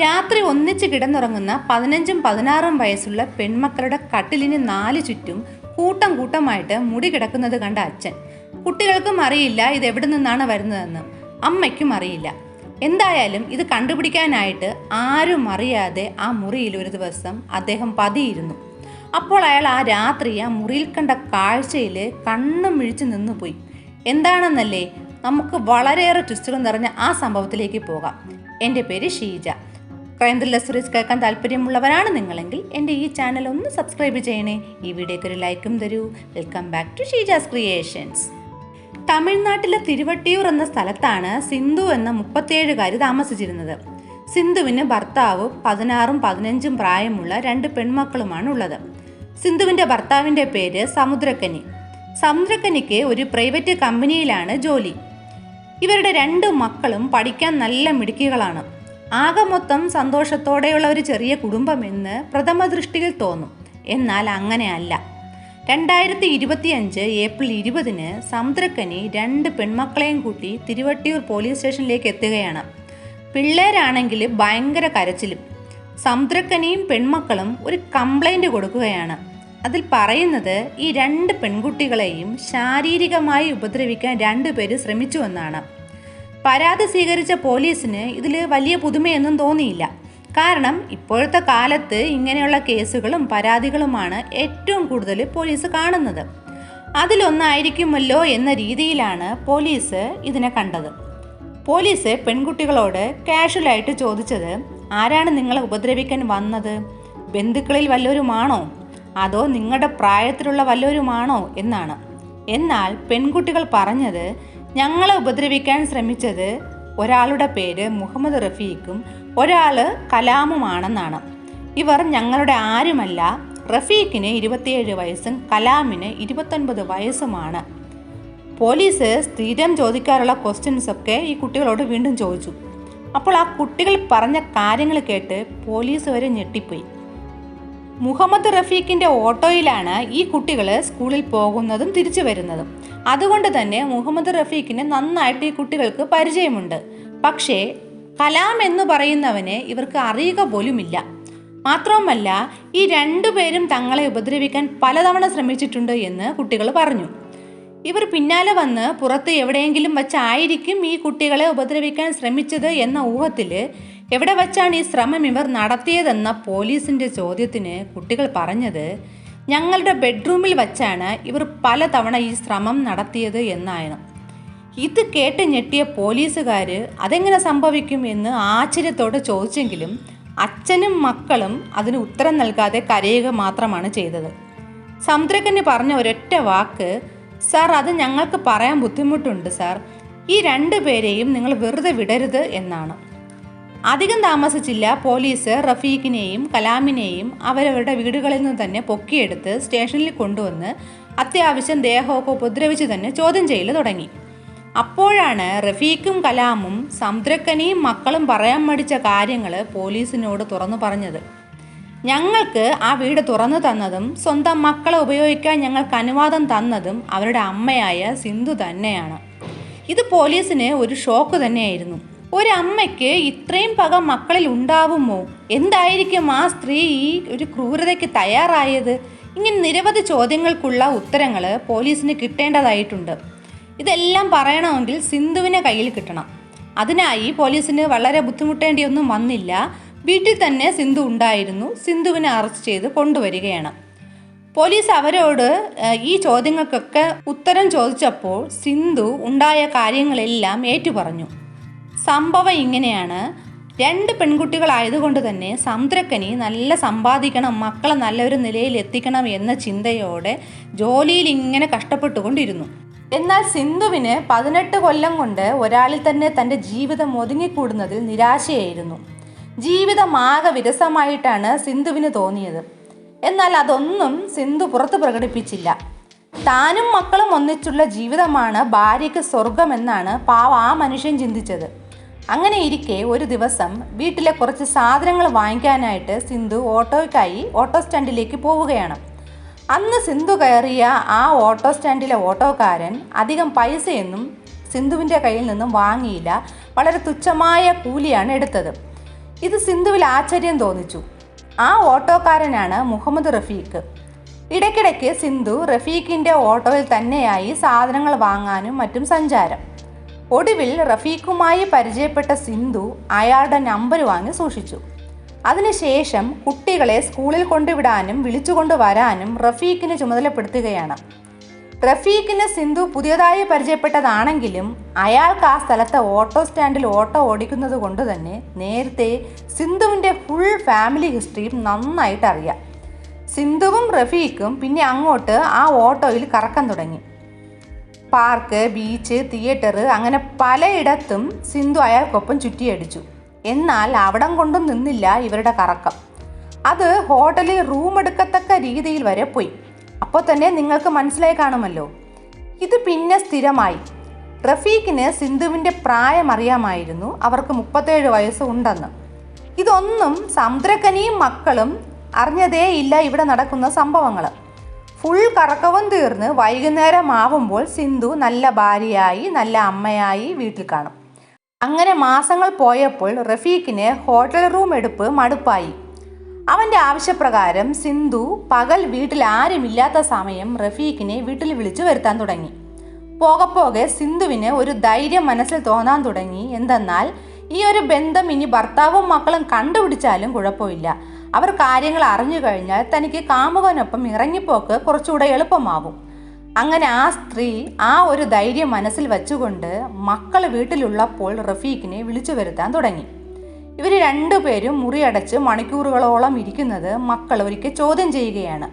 രാത്രി ഒന്നിച്ച് കിടന്നുറങ്ങുന്ന പതിനഞ്ചും പതിനാറും വയസ്സുള്ള പെൺമക്കളുടെ കട്ടിലിന് നാല് ചുറ്റും കൂട്ടം കൂട്ടമായിട്ട് മുടി കിടക്കുന്നത് കണ്ട അച്ഛൻ. കുട്ടികൾക്കും അറിയില്ല ഇത് എവിടെ നിന്നാണ് വരുന്നതെന്ന്. അമ്മയ്ക്കും അറിയില്ല. എന്തായാലും ഇത് കണ്ടുപിടിക്കാനായിട്ട് ആരും അറിയാതെ ആ മുറിയിൽ ഒരു ദിവസം അദ്ദേഹം പതിയിരുന്നു. അപ്പോൾ അയാൾ ആ രാത്രി ആ മുറിയിൽ കണ്ട കാഴ്ചയിൽ കണ്ണും മിഴിച്ചു നിന്നുപോയി. എന്താണെന്നല്ലേ? നമുക്ക് വളരെയേറെ ട്വിസ്റ്റുകൾ നിറഞ്ഞ ആ സംഭവത്തിലേക്ക് പോകാം. എന്റെ പേര് ഷീജ. ക്രൈം ത്രില്ലർ സ്റ്റോറീസ് കേൾക്കാൻ താല്പര്യമുള്ളവരാണ് നിങ്ങളെങ്കിൽ എന്റെ ഈ ചാനൽ ഒന്ന് സബ്സ്ക്രൈബ് ചെയ്യണേ. ഈ വീഡിയോക്ക് ഒരു ലൈക്കും തരൂ. Welcome back to Sheeja's creations. തമിഴ്നാട്ടിലെ തിരുവട്ടിയൂർ എന്ന സ്ഥലത്താണ് സിന്ധു എന്ന മുപ്പത്തിയേഴുകാരി താമസിച്ചിരുന്നത്. സിന്ധുവിന് ഭർത്താവും പതിനാറും പതിനഞ്ചും പ്രായമുള്ള രണ്ട് പെൺമക്കളുമാണ് ഉള്ളത് സിന്ധുവിന്റെ ഭർത്താവിന്റെ പേര് സമുദ്രക്കനി. സമുദ്രക്കനിക്ക് ഒരു പ്രൈവറ്റ് കമ്പനിയിലാണ് ജോലി. ഇവരുടെ രണ്ട് മക്കളും പഠിക്കാൻ നല്ല മിടുക്കികളാണ്. ആകെ മൊത്തം സന്തോഷത്തോടെയുള്ള ഒരു ചെറിയ കുടുംബം എന്ന് പ്രഥമ ദൃഷ്ടിയിൽ തോന്നും. എന്നാൽ അങ്ങനെയല്ല. രണ്ടായിരത്തി ഇരുപത്തിയഞ്ച് ഏപ്രിൽ ഇരുപതിന് സമുദ്രക്കനി രണ്ട് പെൺമക്കളെയും കൂട്ടി തിരുവട്ടിയൂർ പോലീസ് സ്റ്റേഷനിലേക്ക് എത്തുകയാണ്. പിള്ളേരാണെങ്കിൽ ഭയങ്കര കരച്ചിലും. സമുദ്രക്കനിയും പെൺമക്കളും ഒരു കംപ്ലൈന്റ് കൊടുക്കുകയാണ്. അതിൽ പറയുന്നത് ഈ രണ്ട് പെൺകുട്ടികളെയും ശാരീരികമായി ഉപദ്രവിക്കാൻ രണ്ടുപേര് ശ്രമിച്ചുവെന്നാണ് പരാതി സ്വീകരിച്ച പോലീസിന് ഇതിൽ വലിയ പുതുമയൊന്നും തോന്നിയില്ല. കാരണം ഇപ്പോഴത്തെ കാലത്ത് ഇങ്ങനെയുള്ള കേസുകളും പരാതികളുമാണ് ഏറ്റവും കൂടുതൽ പോലീസ് കാണുന്നത്. അതിലൊന്നായിരിക്കുമല്ലോ എന്ന രീതിയിലാണ് പോലീസ് ഇതിനെ കണ്ടത്. പോലീസ് പെൺകുട്ടികളോട് കാഷ്വലായിട്ട് ചോദിച്ചത് ആരാണ് നിങ്ങളെ ഉപദ്രവിക്കാൻ വന്നത്? ബന്ധുക്കളിൽ വല്ലവരുമാണോ? അതോ നിങ്ങളുടെ പ്രായത്തിലുള്ള വല്ലവരുമാണോ? എന്നാണ്. എന്നാൽ പെൺകുട്ടികൾ പറഞ്ഞത് ഞങ്ങളെ ഉപദ്രവിക്കാൻ ശ്രമിച്ചത് ഒരാളുടെ പേര് മുഹമ്മദ് റഫീഖും ഒരാൾ കലാമുമാണെന്നാണ്. ഇവർ ഞങ്ങളുടെ ആരുമല്ല റഫീഖിന് ഇരുപത്തിയേഴ് വയസ്സും കലാമിന് ഇരുപത്തൊൻപത് വയസ്സുമാണ്. പോലീസ് സ്ഥിരം ചോദിക്കാറുള്ള ക്വസ്റ്റ്യൻസ് ഒക്കെ ഈ കുട്ടികളോട് വീണ്ടും ചോദിച്ചു. അപ്പോൾ ആ കുട്ടികൾ പറഞ്ഞ കാര്യങ്ങൾ കേട്ട് പോലീസ് വരെ ഞെട്ടിപ്പോയി. മുഹമ്മദ് റഫീഖിന്റെ ഓട്ടോയിലാണ് ഈ കുട്ടികൾ സ്കൂളിൽ പോകുന്നതും തിരിച്ചു വരുന്നതും. അതുകൊണ്ട് തന്നെ മുഹമ്മദ് റഫീഖിന് നന്നായിട്ട് ഈ കുട്ടികൾക്ക് പരിചയമുണ്ട്. പക്ഷേ കലാം എന്ന് പറയുന്നവനെ ഇവർക്ക് അറിയുക പോലുമില്ല. മാത്രവുമല്ല ഈ രണ്ടു പേരും തങ്ങളെ ഉപദ്രവിക്കാൻ പലതവണ ശ്രമിച്ചിട്ടുണ്ട് എന്ന് കുട്ടികൾ പറഞ്ഞു. ഇവർ പിന്നാലെ വന്ന് പുറത്ത് എവിടെയെങ്കിലും വച്ചായിരിക്കും ഈ കുട്ടികളെ ഉപദ്രവിക്കാൻ ശ്രമിച്ചത് എന്ന ഊഹത്തിൽ എവിടെ വച്ചാണ് ഈ ശ്രമം ഇവർ നടത്തിയതെന്ന പോലീസിന്റെ ചോദ്യത്തിന് കുട്ടികൾ പറഞ്ഞത് ഞങ്ങളുടെ ബെഡ്റൂമിൽ വച്ചാണ് ഇവർ പലതവണ ഈ ശ്രമം നടത്തിയത് എന്നായിരുന്നു. ഇത് കേട്ട് ഞെട്ടിയ പോലീസുകാർ അതെങ്ങനെ സംഭവിക്കും? എന്ന് ആശ്ചര്യത്തോടെ ചോദിച്ചെങ്കിലും അച്ഛനും മക്കളും അതിന് ഉത്തരം നൽകാതെ കരയുക മാത്രമാണ് ചെയ്തത്. സമുദ്രകന് പറഞ്ഞ ഒരൊറ്റ വാക്ക് സാർ അത് ഞങ്ങൾക്ക് പറയാൻ ബുദ്ധിമുട്ടുണ്ട് സാർ. ഈ രണ്ടു പേരെയും നിങ്ങൾ വെറുതെ വിടരുത് എന്നാണ്. അധികം താമസിച്ചില്ല പോലീസ് റഫീഖിനെയും കലാമിനെയും അവരവരുടെ വീടുകളിൽ നിന്ന് തന്നെ പൊക്കിയെടുത്ത് സ്റ്റേഷനിൽ കൊണ്ടുവന്ന് അത്യാവശ്യം ദേഹമൊക്കെ ഉപദ്രവിച്ച് തന്നെ ചോദ്യം ചെയ്യൽ തുടങ്ങി. അപ്പോഴാണ് റഫീഖും കലാമും സംതൃക്കനെയും മക്കളും പറയാൻ മടിച്ച കാര്യങ്ങൾ പോലീസിനോട് തുറന്നു പറഞ്ഞത്. ഞങ്ങൾക്ക് ആ വീട് തുറന്നു തന്നതും സ്വന്തം മക്കളെ ഉപയോഗിക്കാൻ ഞങ്ങൾക്ക് അനുവാദം തന്നതും അവരുടെ അമ്മയായ സിന്ധു തന്നെയാണ്. ഇത് പോലീസിന് ഒരു ഷോക്ക് തന്നെയായിരുന്നു. ഒരമ്മയ്ക്ക് ഇത്രയും പക മക്കളിൽ ഉണ്ടാവുമോ? എന്തായിരിക്കും ആ സ്ത്രീ ഈ ഒരു ക്രൂരതയ്ക്ക് തയ്യാറായത്? ഇങ്ങനെ നിരവധി ചോദ്യങ്ങൾക്കുള്ള ഉത്തരങ്ങൾ പോലീസിന് കിട്ടേണ്ടതായിട്ടുണ്ട്. ഇതെല്ലാം പറയണമെങ്കിൽ സിന്ധുവിനെ കയ്യിൽ കിട്ടണം. അതിനായി പോലീസിന് വളരെ ബുദ്ധിമുട്ടേണ്ടിയൊന്നും വന്നില്ല. വീട്ടിൽ തന്നെ സിന്ധു ഉണ്ടായിരുന്നു. സിന്ധുവിനെ അറസ്റ്റ് ചെയ്ത് കൊണ്ടുവരികയാണ്. പോലീസ് അവരോട് ഈ ചോദ്യങ്ങൾക്കൊക്കെ ഉത്തരം ചോദിച്ചപ്പോൾ സിന്ധു ഉണ്ടായ കാര്യങ്ങളെല്ലാം ഏറ്റുപറഞ്ഞു. സംഭവം ഇങ്ങനെയാണ്. രണ്ട് പെൺകുട്ടികളായതുകൊണ്ട് തന്നെ സമുദ്രക്കനി നല്ല സമ്പാദിക്കണം മക്കളെ നല്ലൊരു നിലയിൽ എത്തിക്കണം എന്ന ചിന്തയോടെ ജോലിയിൽ ഇങ്ങനെ കഷ്ടപ്പെട്ടുകൊണ്ടിരുന്നു. എന്നാൽ സിന്ധുവിന് പതിനെട്ട് കൊല്ലം കൊണ്ട് ഒരാളിൽ തന്നെ തന്റെ ജീവിതം ഒതുങ്ങിക്കൂടുന്നതിൽ നിരാശയായിരുന്നു. ജീവിതം ജീവിതമാകെ വിരസമായിട്ടാണ് സിന്ധുവിന് തോന്നിയത്. എന്നാൽ അതൊന്നും സിന്ധു പുറത്ത് പ്രകടിപ്പിച്ചില്ല. താനും മക്കളും ഒന്നിച്ചുള്ള ജീവിതമാണ് ഭാര്യയ്ക്ക് സ്വർഗമെന്നാണ് പാവ ആ മനുഷ്യൻ ചിന്തിച്ചത്. അങ്ങനെ ഇരിക്കെ ഒരു ദിവസം വീട്ടിലെ കുറച്ച് സാധനങ്ങൾ വാങ്ങിക്കാനായിട്ട് സിന്ധു ഓട്ടോയ്ക്കായി ഓട്ടോ സ്റ്റാൻഡിലേക്ക് പോവുകയാണ്. അന്ന് സിന്ധു കയറിയ ആ ഓട്ടോ സ്റ്റാൻഡിലെ ഓട്ടോക്കാരൻ അധികം പൈസയൊന്നും സിന്ധുവിന്റെ കയ്യിൽ നിന്നും വാങ്ങിയില്ല. വളരെ തുച്ഛമായ കൂലിയാണ് എടുത്തത്. ഇത് സിന്ധുവിൽ ആശ്ചര്യം തോന്നിച്ചു. ആ ഓട്ടോക്കാരനാണ് മുഹമ്മദ് റഫീഖ്. ഇടയ്ക്കിടയ്ക്ക് സിന്ധു റഫീഖിന്റെ ഓട്ടോയിൽ തന്നെയായി സാധനങ്ങൾ വാങ്ങാനും മറ്റും സഞ്ചാരം. ഒടുവിൽ റഫീഖുമായി പരിചയപ്പെട്ട സിന്ധു അയാളുടെ നമ്പർ വാങ്ങി സൂക്ഷിച്ചു. അതിനുശേഷം കുട്ടികളെ സ്കൂളിൽ കൊണ്ടുവിടാനും വിളിച്ചുകൊണ്ട് വരാനും റഫീഖിന് ചുമതലപ്പെടുത്തുകയാണ്. റഫീഖിന് സിന്ധു പുതിയതായി പരിചയപ്പെട്ടതാണെങ്കിലും അയാൾക്ക് ആ സ്ഥലത്തെ ഓട്ടോ സ്റ്റാൻഡിൽ ഓട്ടോ ഓടിക്കുന്നത് കൊണ്ട് തന്നെ നേരത്തെ സിന്ധുവിന്റെ ഫുൾ ഫാമിലി ഹിസ്റ്ററിയും നന്നായിട്ട് അറിയാം. സിന്ധുവും റഫീഖും പിന്നെ അങ്ങോട്ട് ആ ഓട്ടോയിൽ കറക്കാൻ തുടങ്ങി. പാർക്ക് ബീച്ച് തിയേറ്റർ അങ്ങനെ പലയിടത്തും സിന്ധു അയാൾക്കൊപ്പം ചുറ്റിയടിച്ചു. എന്നാൽ അവിടം കൊണ്ടും നിന്നില്ല ഇവരുടെ കറക്കം. അത് ഹോട്ടലിൽ റൂം എടുക്കത്തക്ക രീതിയിൽ വരെ പോയി. അപ്പോൾ തന്നെ നിങ്ങൾക്ക് മനസ്സിലായി കാണുമല്ലോ. ഇത് പിന്നെ സ്ഥിരമായി. റഫീഖിന് സിന്ധുവിന്റെ പ്രായം അറിയാമായിരുന്നു. അവർക്ക് മുപ്പത്തേഴ് വയസ്സ് ഉണ്ടെന്ന്. ഇതൊന്നും സമുദ്രക്കനിയും മക്കളും അറിഞ്ഞതേ ഇല്ല ഇവിടെ നടക്കുന്ന സംഭവങ്ങൾ. ഫുൾ കറക്കവും തീർന്ന് വൈകുന്നേരം ആവുമ്പോൾ സിന്ധു നല്ല ഭാര്യയായി നല്ല അമ്മയായി വീട്ടിൽ കാണും. അങ്ങനെ മാസങ്ങൾ പോയപ്പോൾ റഫീഖിന് ഹോട്ടൽ റൂം എടുപ്പ് മടുപ്പായി. അവന്റെ ആവശ്യപ്രകാരം സിന്ധു പകൽ വീട്ടിൽ ആരുമില്ലാത്ത സമയം റഫീഖിനെ വീട്ടിൽ വിളിച്ചു വരുത്താൻ തുടങ്ങി. പോകെ പോകെ സിന്ധുവിന് ഒരു ധൈര്യം മനസ്സിൽ തോന്നാൻ തുടങ്ങി. എന്തെന്നാൽ ഈ ഒരു ബന്ധം ഇനി ഭർത്താവും മക്കളും കണ്ടുപിടിച്ചാലും കുഴപ്പമില്ല. അവർ കാര്യങ്ങൾ അറിഞ്ഞു കഴിഞ്ഞാൽ തനിക്ക് കാമുകനൊപ്പം ഇറങ്ങിപ്പോക്ക് കുറച്ചുകൂടെ എളുപ്പമാവും അങ്ങനെ ആ സ്ത്രീ ആ ഒരു ധൈര്യം മനസ്സിൽ വെച്ചുകൊണ്ട് മക്കൾ വീട്ടിലുള്ളപ്പോൾ റഫീഖിനെ വിളിച്ചു വരുത്താൻ തുടങ്ങി. ഇവർ രണ്ടുപേരും മുറിയടച്ച് മണിക്കൂറുകളോളം ഇരിക്കുന്നത് മക്കൾ ഒരിക്കൽ ചോദ്യം ചെയ്യുകയാണ്.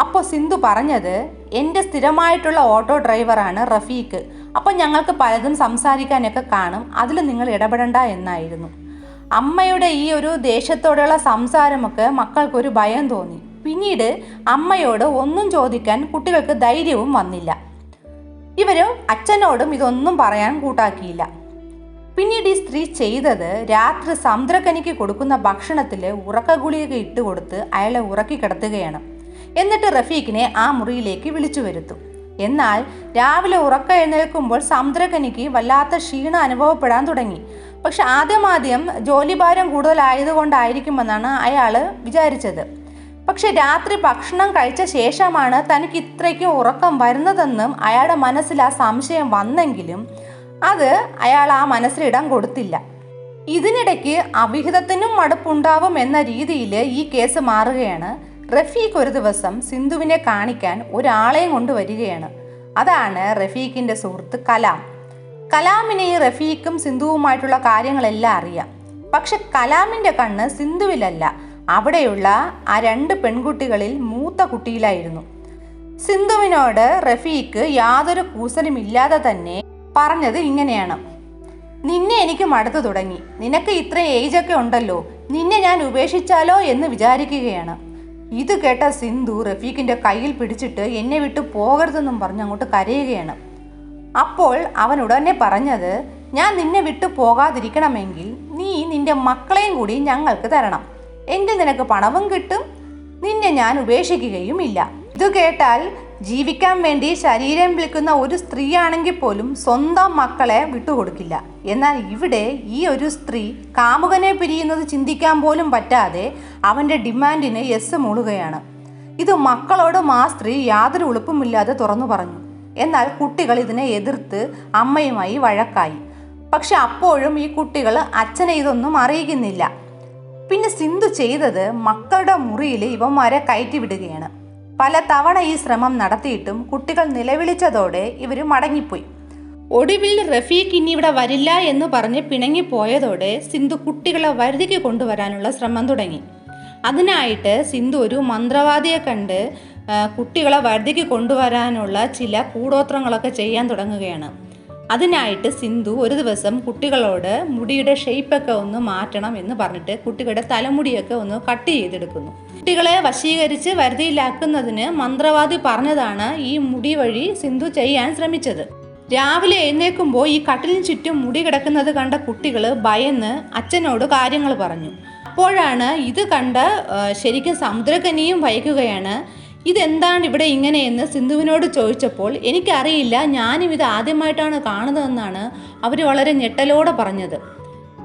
അപ്പോൾ സിന്ധു പറഞ്ഞത് എന്റെ സ്ഥിരമായിട്ടുള്ള ഓട്ടോ ഡ്രൈവറാണ് റഫീഖ്. അപ്പോൾ ഞങ്ങൾക്ക് പലതും സംസാരിക്കാനൊക്കെ കാണും. അതിൽ നിങ്ങൾ ഇടപെടണ്ട എന്നായിരുന്നു. അമ്മയുടെ ഈ ഒരു ദേഷ്യത്തോടെയുള്ള സംസാരമൊക്കെ മക്കൾക്കൊരു ഭയം തോന്നി. പിന്നീട് അമ്മയോട് ഒന്നും ചോദിക്കാൻ കുട്ടികൾക്ക് ധൈര്യവും വന്നില്ല. ഇവരും അച്ഛനോടും ഇതൊന്നും പറയാൻ കൂട്ടാക്കിയില്ല. പിന്നീട് ഈ സ്ത്രീ ചെയ്തത് രാത്രി സമുദ്രക്കനിക്ക് കൊടുക്കുന്ന ഭക്ഷണത്തിൽ ഉറക്ക ഗുളിക ഇട്ട് കൊടുത്ത് അയാളെ ഉറക്കി കിടത്തുകയാണ്. എന്നിട്ട് റഫീഖിനെ ആ മുറിയിലേക്ക് വിളിച്ചു വരുത്തും. എന്നാൽ രാവിലെ ഉറക്ക എഴുന്നേൽക്കുമ്പോൾ സമുദ്രക്കനിക്ക് വല്ലാത്ത ക്ഷീണം അനുഭവപ്പെടാൻ തുടങ്ങി. പക്ഷെ ആദ്യമാദ്യം ജോലിഭാരം കൂടുതലായതുകൊണ്ടായിരിക്കുമെന്നാണ് അയാൾ വിചാരിച്ചത്. പക്ഷെ രാത്രി ഭക്ഷണം കഴിച്ച ശേഷമാണ് തനിക്ക് ഇത്രയ്ക്ക് ഉറക്കം വരുന്നതെന്നും അയാളുടെ മനസ്സിൽ ആ സംശയം വന്നെങ്കിലും അത് അയാൾ ആ മനസ്സിൽ ഇടം കൊടുത്തില്ല. ഇതിനിടയ്ക്ക് അവിഹിതത്തിനും മടുപ്പുണ്ടാവും എന്ന രീതിയിൽ ഈ കേസ് മാറുകയാണ്. റഫീഖ് ഒരു ദിവസം സിന്ധുവിനെ കാണിക്കാൻ ഒരാളെയും കൊണ്ടുവരികയാണ്. അതാണ് റഫീഖിന്റെ സുഹൃത്ത് കലാം. കലാമിനെ ഈ റഫീഖും സിന്ധുവുമായിട്ടുള്ള കാര്യങ്ങളെല്ലാം അറിയാം. പക്ഷെ കലാമിന്റെ കണ്ണ് സിന്ധുവിലല്ല. അവിടെയുള്ള ആ രണ്ട് പെൺകുട്ടികളിൽ മൂത്ത കുട്ടിയിലായിരുന്നു. സിന്ധുവിനോട് റഫീഖ് യാതൊരു കൂസലുമില്ലാതെ തന്നെ പറഞ്ഞത് ഇങ്ങനെയാണ്. നിന്നെ എനിക്ക് മടുത്തു തുടങ്ങി. നിനക്ക് ഇത്ര ഏജൊക്കെ ഉണ്ടല്ലോ. നിന്നെ ഞാൻ ഉപേക്ഷിച്ചാലോ എന്ന് വിചാരിക്കുകയാണ്. ഇത് കേട്ട സിന്ധു റഫീഖിന്റെ കയ്യിൽ പിടിച്ചിട്ട് എന്നെ വിട്ടു പോകരുതെന്നും പറഞ്ഞ് അങ്ങോട്ട് കരയുകയാണ്. അപ്പോൾ അവൻ ഉടനെ പറഞ്ഞത് ഞാൻ നിന്നെ വിട്ടു പോകാതിരിക്കണമെങ്കിൽ നീ നിന്റെ മക്കളെയും കൂടി ഞങ്ങൾക്ക് തരണം. എങ്കിൽ നിനക്ക് പണവും കിട്ടും. നിന്നെ ഞാൻ ഉപേക്ഷിക്കുകയുമില്ല ഇത് കേട്ടാൽ ജീവിക്കാൻ വേണ്ടി ശരീരം വിളിക്കുന്ന ഒരു സ്ത്രീയാണെങ്കിൽ പോലും സ്വന്തം മക്കളെ വിട്ടുകൊടുക്കില്ല. എന്നാൽ ഇവിടെ ഈ ഒരു സ്ത്രീ കാമുകനെ പിരിയുന്നത് ചിന്തിക്കാൻ പോലും പറ്റാതെ അവന്റെ ഡിമാൻഡിന് യെസ് മൂളുകയാണ്. ഇത് മക്കളോടും ആ സ്ത്രീ യാതൊരു ഉളുപ്പുമില്ലാതെ തുറന്നു പറഞ്ഞു. എന്നാൽ കുട്ടികൾ ഇതിനെ എതിർത്ത് അമ്മയുമായി വഴക്കായി. പക്ഷെ അപ്പോഴും ഈ കുട്ടികൾ അച്ഛനെ ഇതൊന്നും അറിയിക്കുന്നില്ല. പിന്നെ സിന്ധു ചെയ്തത് മക്കളുടെ മുറിയിൽ ഇവന്മാരെ കയറ്റി വിടുകയാണ്. പല തവണ ഈ ശ്രമം നടത്തിയിട്ടും കുട്ടികൾ നിലവിളിച്ചതോടെ ഇവർ മടങ്ങിപ്പോയി. ഒടുവിൽ റഫീഖ് ഇനി ഇവിടെ വരില്ല എന്ന് പറഞ്ഞ് പിണങ്ങിപ്പോയതോടെ സിന്ധു കുട്ടികളെ വരുതിക്ക് കൊണ്ടുവരാനുള്ള ശ്രമം തുടങ്ങി. അതിനായിട്ട് സിന്ധു ഒരു മന്ത്രവാദിയെ കണ്ട് കുട്ടികളെ വരുതിക്ക് കൊണ്ടുവരാനുള്ള ചില കൂടോത്രങ്ങളൊക്കെ ചെയ്യാൻ തുടങ്ങുകയാണ്. അതിനായിട്ട് സിന്ധു ഒരു ദിവസം കുട്ടികളോട് മുടിയുടെ ഷെയ്പ്പൊക്കെ ഒന്ന് മാറ്റണം എന്ന് പറഞ്ഞിട്ട് കുട്ടികളുടെ തലമുടിയൊക്കെ ഒന്ന് കട്ട് ചെയ്തെടുക്കുന്നു. കുട്ടികളെ വശീകരിച്ച് വരുതിയിലാക്കുന്നതിന് മന്ത്രവാദി പറഞ്ഞതാണ് ഈ മുടി വഴി സിന്ധു ചെയ്യാൻ ശ്രമിച്ചത്. രാവിലെ എഴുന്നേൽക്കുമ്പോൾ ഈ കട്ടിലിന് ചുറ്റും മുടി കിടക്കുന്നത് കണ്ട കുട്ടികൾ ഭയന്ന് അച്ഛനോട് കാര്യങ്ങൾ പറഞ്ഞു. അപ്പോഴാണ് ഇത് കണ്ട് ശരിക്കും സമുദ്രകനിയും വൈകുകയാണ്. ഇതെന്താണ് ഇവിടെ ഇങ്ങനെയെന്ന് സിന്ധുവിനോട് ചോദിച്ചപ്പോൾ എനിക്കറിയില്ല ഞാനും ഇത് ആദ്യമായിട്ടാണ് കാണുന്നതെന്നാണ് അവർ വളരെ ഞെട്ടലോടെ പറഞ്ഞത്.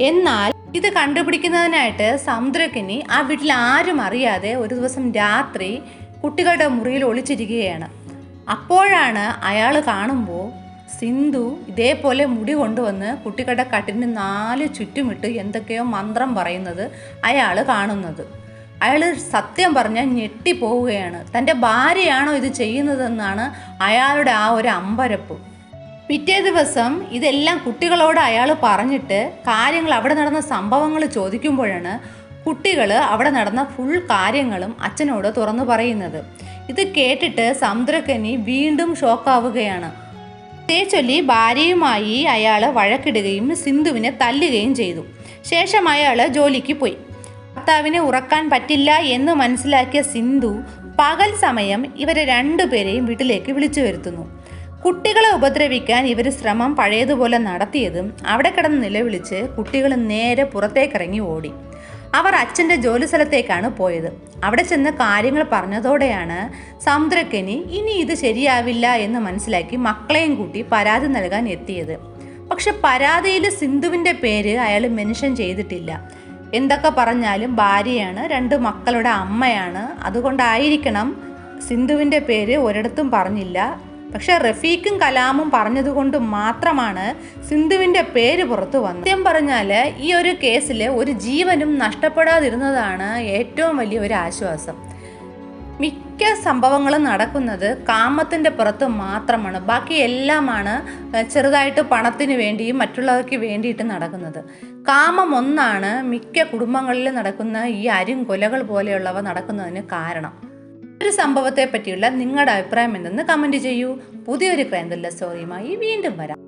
എന്നാൽ ഇത് കണ്ടുപിടിക്കുന്നതിനായിട്ട് സമുദ്രക്കിനി ആ വീട്ടിൽ ആരും അറിയാതെ ഒരു ദിവസം രാത്രി കുട്ടികളുടെ മുറിയിൽ ഒളിച്ചിരിക്കുകയാണ്. അപ്പോഴാണ് അയാൾ കാണുമ്പോൾ സിന്ധു ഇതേപോലെ മുടി കൊണ്ടുവന്ന് കുട്ടികളുടെ കട്ടിന് നാല് ചുറ്റുമിട്ട് എന്തൊക്കെയോ മന്ത്രം പറയുന്നത് അയാൾ കാണുന്നത്. അയാൾ സത്യം പറഞ്ഞാൽ ഞെട്ടിപ്പോവുകയാണ് തന്റെ ഭാര്യയാണോ ഇത് ചെയ്യുന്നതെന്നാണ് അയാളുടെ ആ ഒരു അമ്പരപ്പ്. പിറ്റേ ദിവസം ഇതെല്ലാം കുട്ടികളോട് അയാൾ പറഞ്ഞിട്ട് കാര്യങ്ങൾ അവിടെ നടന്ന സംഭവങ്ങൾ ചോദിക്കുമ്പോഴാണ് കുട്ടികൾ അവിടെ നടന്ന ഫുൾ കാര്യങ്ങളും അച്ഛനോട് തുറന്നു പറയുന്നത്. ഇത് കേട്ടിട്ട് സമുദ്രക്കനി വീണ്ടും ഷോക്കാവുകയാണ് ചൊല്ലി ഭാര്യയുമായി അയാൾ വഴക്കിടുകയും സിന്ധുവിനെ തല്ലുകയും ചെയ്തു. ശേഷം അയാൾ ജോലിക്ക് പോയി. ഭർത്താവിനെ ഉറക്കാൻ പറ്റില്ല എന്ന് മനസ്സിലാക്കിയ സിന്ധു പകൽ സമയം ഇവരെ രണ്ടുപേരെയും വീട്ടിലേക്ക് വിളിച്ചു വരുത്തുന്നു. കുട്ടികളെ ഉപദ്രവിക്കാൻ ഇവർ ശ്രമം പഴയതുപോലെ നടത്തിയതും അവിടെ കിടന്ന് നിലവിളിച്ച് കുട്ടികൾ നേരെ പുറത്തേക്കിറങ്ങി ഓടി. അവർ അച്ഛന്റെ ജോലി സ്ഥലത്തേക്കാണ് പോയത്. അവിടെ ചെന്ന് കാര്യങ്ങൾ പറഞ്ഞതോടെയാണ് സമുദ്രക്കനി ഇനി ഇത് ശരിയാവില്ല എന്ന് മനസ്സിലാക്കി മക്കളെയും കൂട്ടി പരാതി നൽകാൻ എത്തിയത്. പക്ഷെ പരാതിയിൽ സിന്ധുവിന്റെ പേര് അയാൾ മെൻഷൻ ചെയ്തിട്ടില്ല. എന്തൊക്കെ പറഞ്ഞാലും ഭാര്യയാണ് രണ്ട് മക്കളുടെ അമ്മയാണ്. അതുകൊണ്ടായിരിക്കണം സിന്ധുവിന്റെ പേര് ഒരിടത്തും പറഞ്ഞില്ല. പക്ഷെ റഫീഖും കലാമും പറഞ്ഞതുകൊണ്ട് മാത്രമാണ് സിന്ധുവിന്റെ പേര് പുറത്തു വന്നത്. സത്യം പറഞ്ഞാൽ ഈ ഒരു കേസിൽ ഒരു ജീവനും നഷ്ടപ്പെടാതിരുന്നതാണ് ഏറ്റവും വലിയ ഒരു ആശ്വാസം. മിക്ക സംഭവങ്ങളും നടക്കുന്നത് കാമത്തിന്റെ പുറത്ത് മാത്രമാണ്. ബാക്കി എല്ലാമാണ് ചെറുതായിട്ട് പണത്തിന് വേണ്ടിയും മറ്റുള്ളവർക്ക് വേണ്ടിയിട്ട് നടക്കുന്നത്. കാമം ഒന്നാണ് മിക്ക കുടുംബങ്ങളിൽ നടക്കുന്ന ഈ അരും കൊലകൾ പോലെയുള്ളവ നടക്കുന്നതിന് കാരണം. ഒരു സംഭവത്തെ പറ്റിയുള്ള നിങ്ങളുടെ അഭിപ്രായം എന്തെന്ന് കമന്റ് ചെയ്യൂ. പുതിയൊരു ക്രൈന്തല്ല സ്റ്റോറിയുമായി വീണ്ടും വരാം.